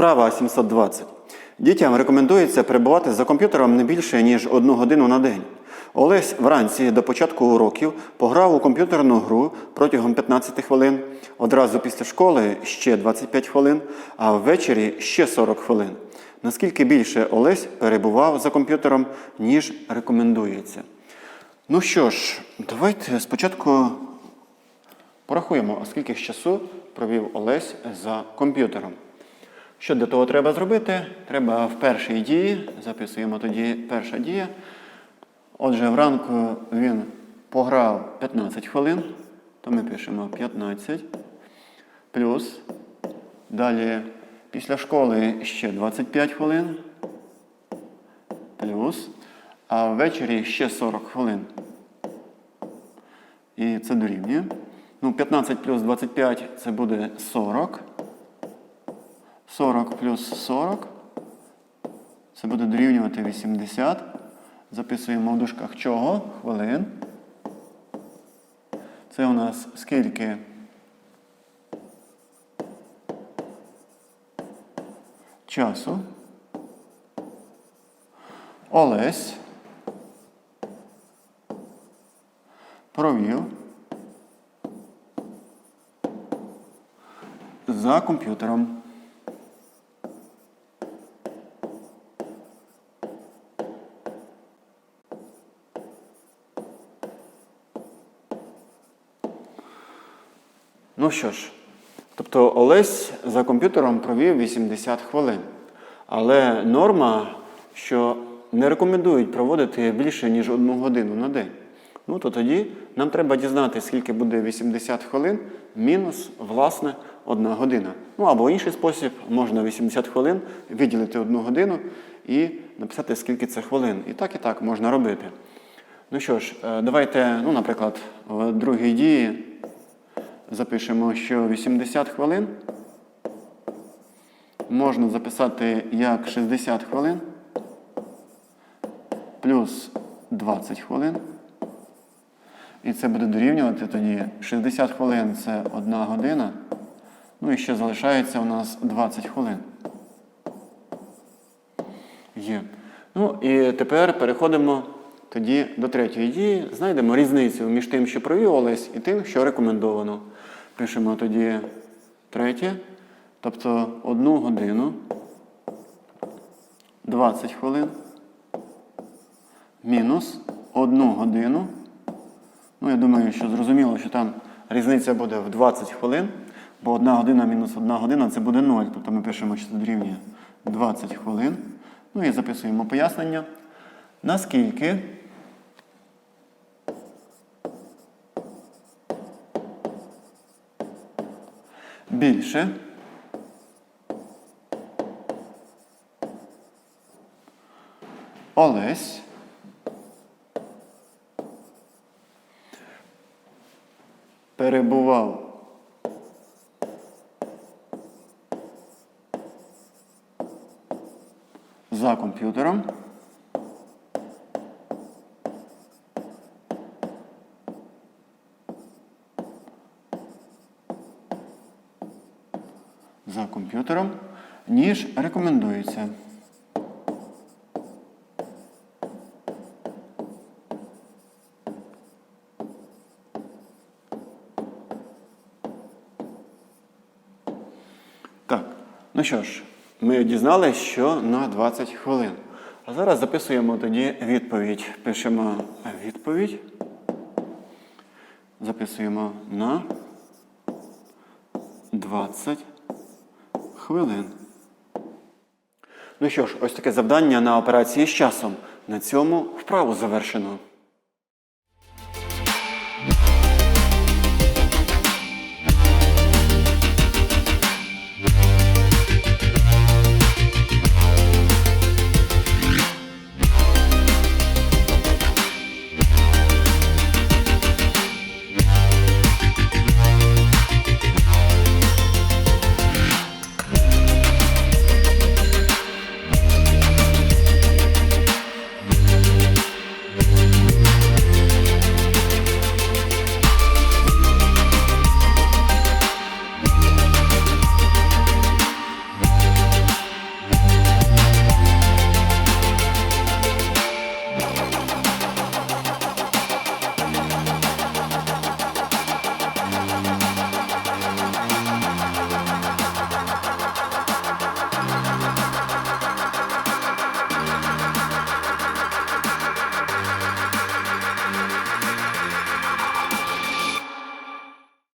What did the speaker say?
Вправа 720. Дітям рекомендується перебувати за комп'ютером не більше, ніж одну годину на день. Олесь вранці до початку уроків пограв у комп'ютерну гру протягом 15 хвилин, одразу після школи ще 25 хвилин, а ввечері ще 40 хвилин. Наскільки більше Олесь перебував за комп'ютером, ніж рекомендується. Ну що ж, давайте спочатку порахуємо, скільки ж часу провів Олесь за комп'ютером. Що для того треба зробити? Треба в першій дії, записуємо тоді перша дія. Отже, вранку він пограв 15 хвилин, то ми пишемо 15 плюс. Далі після школи ще 25 хвилин. Плюс. А ввечері ще 40 хвилин. І це дорівнює. Ну, 15 плюс 25 це буде 40. 40 плюс 40. Це буде дорівнювати 80. Записуємо в дужках чого? Хвилин. Це у нас скільки? Часу. Олесь провів за комп'ютером. Ну що ж, тобто Олесь за комп'ютером провів 80 хвилин. Але норма, що не рекомендують проводити більше, ніж одну годину на день. Ну то тоді нам треба дізнати, скільки буде 80 хвилин мінус, власне, одна година. Ну або інший спосіб можна 80 хвилин виділити одну годину і написати, скільки це хвилин. І так, і так можна робити. Ну що ж, е, давайте, ну, наприклад, в другій дії запишемо, що 80 хвилин можна записати як 60 хвилин плюс 20 хвилин. І це буде дорівнювати тоді 60 хвилин це 1 година. Ну і ще залишається у нас 20 хвилин. Є. Ну і тепер переходимо тоді до третьої дії. Знайдемо різницю між тим, що провів Олесь, і тим, що рекомендовано. Пишемо тоді третє. Тобто 1 годину 20 хвилин мінус 1 годину. Ну, я думаю, що зрозуміло, що там різниця буде в 20 хвилин, бо 1 година мінус 1 година це буде 0. Тобто ми пишемо, що це дорівнює 20 хвилин. Ну і записуємо пояснення. Наскільки більше. Олесь. Перебував. За комп'ютером. За комп'ютером, ніж рекомендується. Так, ну що ж, ми дізналися, що на 20 хвилин. А зараз записуємо тоді відповідь. Пишемо відповідь. Записуємо на 20 хвилин. Ну що ж, ось таке завдання на операції з часом. На цьому вправу завершено.